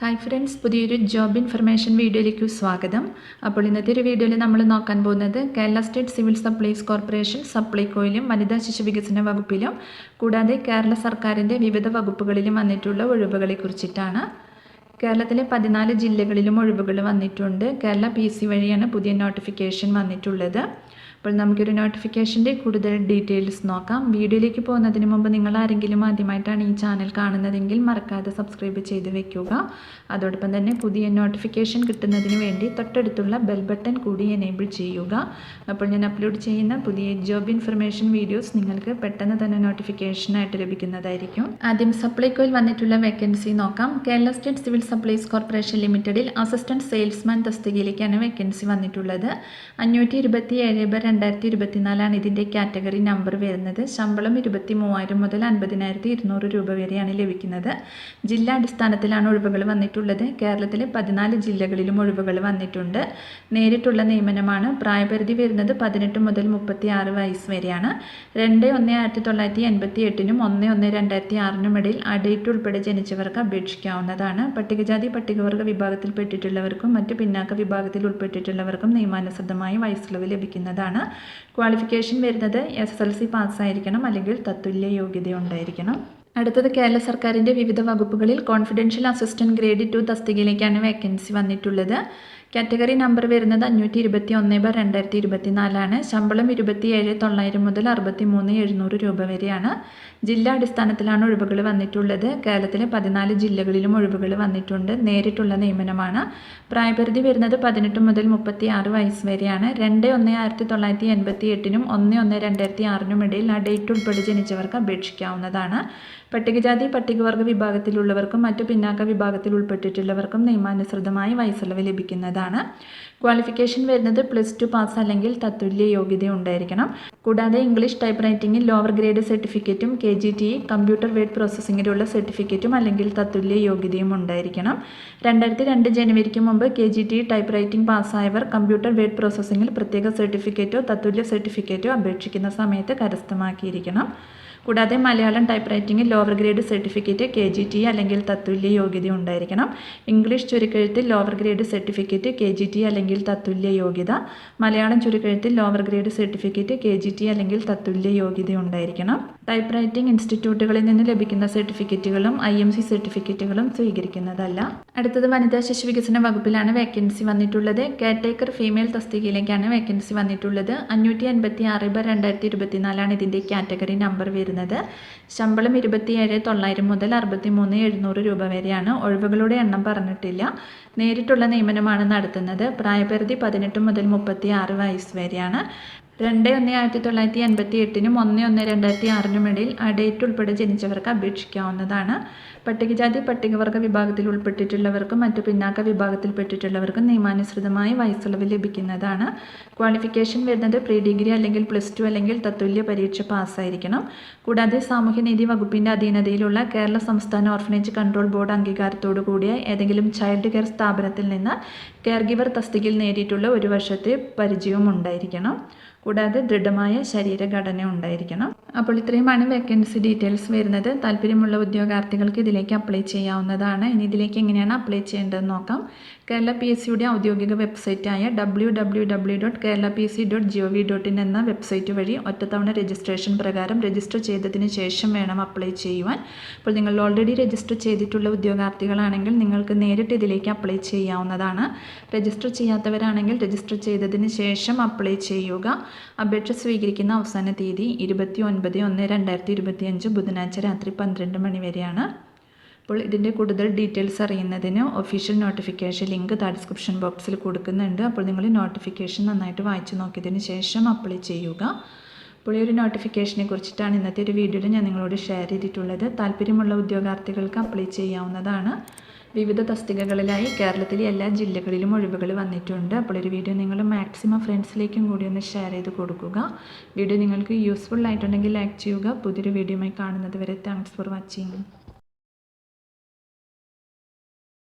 Hi friends പുതിയൊരു job information വീഡിയോയിലേക്ക് സ്വാഗതം. അപ്പോൾ ഇന്നത്തെ ഒരു വീഡിയോയിൽ നമ്മൾ നോക്കാൻ പോകുന്നത് Kerala state civil supplies corporation സപ്ലൈകോയിലും വനിതാ ശിശു വികസന വകുപ്പിലും കൂടാതെ കേരള സർക്കാരിന്റെ വിവിധ വകുപ്പുകളിലും വന്നിട്ടുള്ള ഒഴിവുകളെ കുറിച്ചിട്ടാണ്. കേരളത്തിലെ പതിനാല് ജില്ലകളിലും ഒഴിവുകൾ വന്നിട്ടുണ്ട്. കേരള പി സി വഴിയാണ് പുതിയ നോട്ടിഫിക്കേഷൻ വന്നിട്ടുള്ളത്. അപ്പോൾ നമുക്കൊരു നോട്ടിഫിക്കേഷന്റെ കൂടുതൽ ഡീറ്റെയിൽസ് നോക്കാം. വീഡിയോയിലേക്ക് പോകുന്നതിന് മുമ്പ് നിങ്ങൾ ആരെങ്കിലും ആദ്യമായിട്ടാണ് ഈ ചാനൽ കാണുന്നതെങ്കിൽ മറക്കാതെ സബ്സ്ക്രൈബ് ചെയ്ത് വെക്കുക. അതോടൊപ്പം തന്നെ പുതിയ നോട്ടിഫിക്കേഷൻ കിട്ടുന്നതിന് വേണ്ടി തൊട്ടടുത്തുള്ള ബെൽ ബട്ടൺ കൂടി എനേബിൾ ചെയ്യുക. അപ്പോൾ ഞാൻ അപ്ലോഡ് ചെയ്യുന്ന പുതിയ ജോബ് ഇൻഫർമേഷൻ വീഡിയോസ് നിങ്ങൾക്ക് പെട്ടെന്ന് തന്നെ നോട്ടിഫിക്കേഷനായിട്ട് ലഭിക്കുന്നതായിരിക്കും. ആദ്യം സപ്ലൈകോയിൽ വന്നിട്ടുള്ള വേക്കൻസി നോക്കാം. Kerala state civil supplies corporation ലിമിറ്റഡിൽ അസിസ്റ്റന്റ് സെയിൽസ്മാൻ തസ്തികയിലേക്കാണ് വേക്കൻസി വന്നിട്ടുള്ളത്. അഞ്ഞൂറ്റി ഇരുപത്തി ഏഴ് രണ്ടായിരത്തി ഇരുപത്തിനാലാണ് ഇതിന്റെ കാറ്റഗറി നമ്പർ വരുന്നത്. ശമ്പളം ഇരുപത്തി മൂവായിരം മുതൽ അൻപതിനായിരത്തി ഇരുന്നൂറ് രൂപ വരെയാണ് ലഭിക്കുന്നത്. ജില്ലാ അടിസ്ഥാനത്തിലാണ് ഒഴിവുകൾ വന്നിട്ടുള്ളത്. കേരളത്തിലെ പതിനാല് ജില്ലകളിലും ഒഴിവുകൾ വന്നിട്ടുണ്ട്. നേരിട്ടുള്ള നിയമനമാണ്. പ്രായപരിധി വരുന്നത് പതിനെട്ട് മുതൽ മുപ്പത്തി ആറ് വയസ്സ് വരെയാണ്. രണ്ട് ഒന്ന് ആയിരത്തി തൊള്ളായിരത്തി എൺപത്തി എട്ടിനും ഒന്ന് ഒന്ന് രണ്ടായിരത്തി ആറിനും ഇടയിൽ അഡേറ്റ് ഉൾപ്പെടെ ജനിച്ചവർക്ക് അപേക്ഷിക്കാവുന്നതാണ്. പട്ടികജാതി പട്ടികവർഗ വിഭാഗത്തിൽപ്പെട്ടിട്ടുള്ളവർക്കും മറ്റ് പിന്നാക്ക വിഭാഗത്തിൽ ഉൾപ്പെട്ടിട്ടുള്ളവർക്കും നിയമാനുസൃതമായി വയസ്സിളവ് ലഭിക്കുന്നതാണ്. ക്വാളിഫിക്കേഷൻ വരുന്നത് എസ് എസ് എൽ സി പാസ്സായിരിക്കണം അല്ലെങ്കിൽ തത്തുല്യ യോഗ്യത ഉണ്ടായിരിക്കണം. അടുത്തത് കേരള സർക്കാരിന്റെ വിവിധ വകുപ്പുകളിൽ കോൺഫിഡൻഷ്യൽ അസിസ്റ്റന്റ് ഗ്രേഡ് ടു തസ്തികയിലേക്കാണ് വേക്കൻസി വന്നിട്ടുള്ളത്. കാറ്റഗറി നമ്പർ വരുന്നത് അഞ്ഞൂറ്റി ഇരുപത്തി ഒന്ന് ബൈ രണ്ടായിരത്തി ഇരുപത്തി നാലാണ് ശമ്പളം ഇരുപത്തി ഏഴ് തൊള്ളായിരം മുതൽ അറുപത്തി മൂന്ന് എഴുന്നൂറ് രൂപ വരെയാണ്. ജില്ലാ അടിസ്ഥാനത്തിലാണ് ഒഴിവുകൾ വന്നിട്ടുള്ളത്. കേരളത്തിലെ പതിനാല് ജില്ലകളിലും ഒഴിവുകൾ വന്നിട്ടുണ്ട്. നേരിട്ടുള്ള നിയമനമാണ്. പ്രായപരിധി വരുന്നത് പതിനെട്ട് മുതൽ മുപ്പത്തി ആറ് വയസ്സ് വരെയാണ്. രണ്ട് ഒന്ന് ആയിരത്തി തൊള്ളായിരത്തി എൺപത്തി എട്ടിനും ഒന്ന് ഒന്ന് രണ്ടായിരത്തി ആറിനും ഇടയിൽ ആ ഡേറ്റ് ഉൾപ്പെടെ ജനിച്ചവർക്ക് അപേക്ഷിക്കാവുന്നതാണ്. പട്ടികജാതി പട്ടികവർഗ വിഭാഗത്തിലുള്ളവർക്കും മറ്റു പിന്നാക്ക വിഭാഗത്തിൽ ഉൾപ്പെട്ടിട്ടുള്ളവർക്കും നിയമാനുസൃതമായി വയസ്സിളവ് ലഭിക്കുന്നതാണ്. ക്വാളിഫിക്കേഷൻ വരുന്നത് പ്ലസ് ടു പാസ് അല്ലെങ്കിൽ തത്തുല്യ യോഗ്യത ഉണ്ടായിരിക്കണം. കൂടാതെ ഇംഗ്ലീഷ് ടൈപ്പ് റൈറ്റിംഗിൽ ലോവർ ഗ്രേഡ് സർട്ടിഫിക്കറ്റും K G T computer word പ്രോസസ്സിങ്ങിലുള്ള സർട്ടിഫിക്കറ്റും അല്ലെങ്കിൽ തത്തുല്യ യോഗ്യതയും ഉണ്ടായിരിക്കണം. രണ്ടായിരത്തി രണ്ട് ജനുവരിക്ക് മുമ്പ് K G T type writing പാസ്സായവർ കമ്പ്യൂട്ടർ വേഡ് പ്രോസസ്സിങ്ങിൽ പ്രത്യേക സർട്ടിഫിക്കറ്റോ തത്തുല്യ സർട്ടിഫിക്കറ്റോ അപേക്ഷിക്കുന്ന സമയത്ത് കരസ്ഥമാക്കിയിരിക്കണം. കൂടാതെ Malayalam type റൈറ്റിംഗിൽ lower grade certificate K G T അല്ലെങ്കിൽ തത്തുല്യ യോഗ്യത ഉണ്ടായിരിക്കണം. English ചുരുക്കെഴുത്തിൽ lower grade certificate K G T അല്ലെങ്കിൽ തത്തുല്യ യോഗ്യത. Malayalam ചുരുക്കെഴുത്തിൽ lower grade certificate K G T അല്ലെങ്കിൽ തത്തുല്യ യോഗ്യത ഉണ്ടായിരിക്കണം. ടൈപ്പ് റൈറ്റിംഗ് ഇൻസ്റ്റിറ്റ്യൂട്ടുകളിൽ നിന്ന് ലഭിക്കുന്ന സർട്ടിഫിക്കറ്റുകളും ഐ എം സി സർട്ടിഫിക്കറ്റുകളും സ്വീകരിക്കുന്നതല്ല. അടുത്തത് വനിതാ ശിശു വികസന വകുപ്പിലാണ് വേക്കൻസി വന്നിട്ടുള്ളത്. കെയർടേക്കർ ഫീമെയിൽ തസ്തികയിലേക്കാണ് വേക്കൻസി വന്നിട്ടുള്ളത്. അഞ്ഞൂറ്റി അൻപത്തി ആറ് ബ രണ്ടായിരത്തി ഇരുപത്തിനാലാണ് ഇതിന്റെ കാറ്റഗറി നമ്പർ വരുന്നത്. വരുന്നത്. ശമ്പളം ഇരുപത്തിയേഴ് തൊള്ളായിരം മുതൽ അറുപത്തി മൂന്ന് എഴുന്നൂറ് രൂപ വരെയാണ്. ഒഴിവുകളുടെ എണ്ണം പറഞ്ഞിട്ടില്ല. നേരിട്ടുള്ള നിയമനമാണ് നടത്തുന്നത്. പ്രായപരിധി പതിനെട്ട് മുതൽ മുപ്പത്തി ആറ് വയസ്സ് വരെയാണ്. രണ്ട് ഒന്ന് ആയിരത്തി തൊള്ളായിരത്തി എൺപത്തി എട്ടിനും ഒന്ന് ഒന്ന് രണ്ടായിരത്തി ആറിനും ഇടയിൽ ആ ഡേറ്റ് ഉൾപ്പെടെ ജനിച്ചവർക്ക് അപേക്ഷിക്കാവുന്നതാണ്. പട്ടികജാതി പട്ടികവർഗ വിഭാഗത്തിൽ ഉൾപ്പെട്ടിട്ടുള്ളവർക്കും മറ്റു പിന്നാക്ക വിഭാഗത്തിൽപ്പെട്ടിട്ടുള്ളവർക്കും നിയമാനുസൃതമായി വയസ്സിളവ് ലഭിക്കുന്നതാണ്. ക്വാളിഫിക്കേഷൻ വരുന്നത് പ്രീ ഡിഗ്രി അല്ലെങ്കിൽ പ്ലസ് ടു അല്ലെങ്കിൽ തത്തുല്യ പരീക്ഷ പാസ്സായിരിക്കണം. കൂടാതെ സാമൂഹ്യനീതി വകുപ്പിന്റെ അധീനതയിലുള്ള കേരള സംസ്ഥാന ഓർഫനേജ് കൺട്രോൾ ബോർഡ് അംഗീകാരത്തോടു കൂടിയ ഏതെങ്കിലും ചൈൽഡ് കെയർ സ്ഥാപനത്തിൽ നിന്ന് കെയർ ഗിവർ തസ്തികയിൽ നേടിയിട്ടുള്ള ഒരു വർഷത്തെ പരിചയവും ഉണ്ടായിരിക്കണം. കൂടാതെ ദൃഢമായ ശരീരഘടന ഉണ്ടായിരിക്കണം. അപ്പോൾ ഇത്രയുമാണ് വേക്കൻസി ഡീറ്റെയിൽസ് വരുന്നത്. താല്പര്യമുള്ള ഉദ്യോഗാർത്ഥികൾക്ക് ഇതിലേക്ക് അപ്ലൈ ചെയ്യാവുന്നതാണ്. ഇനി ഇതിലേക്ക് എങ്ങനെയാണ് അപ്ലൈ ചെയ്യേണ്ടതെന്ന് നോക്കാം. കേരള പി എസ് സിയുടെ ഔദ്യോഗിക വെബ്സൈറ്റായ W W W dot Kerala P C dot G O V dot in എന്ന വെബ്സൈറ്റ് വഴി ഒറ്റത്തവണ രജിസ്ട്രേഷൻ പ്രകാരം രജിസ്റ്റർ ചെയ്തതിന് ശേഷം വേണം അപ്ലൈ ചെയ്യുവാൻ. അപ്പോൾ നിങ്ങൾ ഓൾറെഡി രജിസ്റ്റർ ചെയ്തിട്ടുള്ള ഉദ്യോഗാർത്ഥികളാണെങ്കിൽ നിങ്ങൾക്ക് നേരിട്ട് ഇതിലേക്ക് അപ്ലൈ ചെയ്യാവുന്നതാണ്. രജിസ്റ്റർ ചെയ്യാത്തവരാണെങ്കിൽ രജിസ്റ്റർ ചെയ്തതിന് ശേഷം അപ്ലൈ ചെയ്യുക. അപേക്ഷ സ്വീകരിക്കുന്ന അവസാന തീയതി ഇരുപത്തി ഒൻപത് ഒന്ന് രണ്ടായിരത്തി ഇരുപത്തി അഞ്ച് ബുധനാഴ്ച രാത്രി പന്ത്രണ്ട് മണി വരെയാണ്. അപ്പോൾ ഇതിന്റെ കൂടുതൽ ഡീറ്റെയിൽസ് അറിയുന്നതിന് ഒഫീഷ്യൽ നോട്ടിഫിക്കേഷൻ ലിങ്ക് താ ഡിസ്ക്രിപ്ഷൻ ബോക്സിൽ കൊടുക്കുന്നുണ്ട്. അപ്പോൾ നിങ്ങൾ നോട്ടിഫിക്കേഷൻ നന്നായിട്ട് വായിച്ചു നോക്കിയതിന് ശേഷം അപ്ലൈ ചെയ്യുക. അപ്പോൾ ഈ ഒരു നോട്ടിഫിക്കേഷനെ കുറിച്ചിട്ടാണ് ഇന്നത്തെ ഒരു വീഡിയോയിൽ ഞാൻ നിങ്ങളോട് ഷെയർ ചെയ്തിട്ടുള്ളത്. താല്പര്യമുള്ള ഉദ്യോഗാർത്ഥികൾക്ക് അപ്ലൈ ചെയ്യാവുന്നതാണ്. വിവിധ തസ്തികകളിലായി കേരളത്തിലെ എല്ലാ ജില്ലകളിലും ഒഴിവുകൾ വന്നിട്ടുണ്ട്. അപ്പോൾ ഒരു വീഡിയോ നിങ്ങൾ മാക്സിമം ഫ്രണ്ട്സിലേക്കും കൂടി ഒന്ന് ഷെയർ ചെയ്ത് കൊടുക്കുക. വീഡിയോ നിങ്ങൾക്ക് യൂസ്ഫുൾ ആയിട്ടുണ്ടെങ്കിൽ ലൈക്ക് ചെയ്യുക. പുതിയൊരു വീഡിയോയുമായി കാണുന്നത് വരെ താങ്ക്സ് ഫോർ വാച്ചിങ്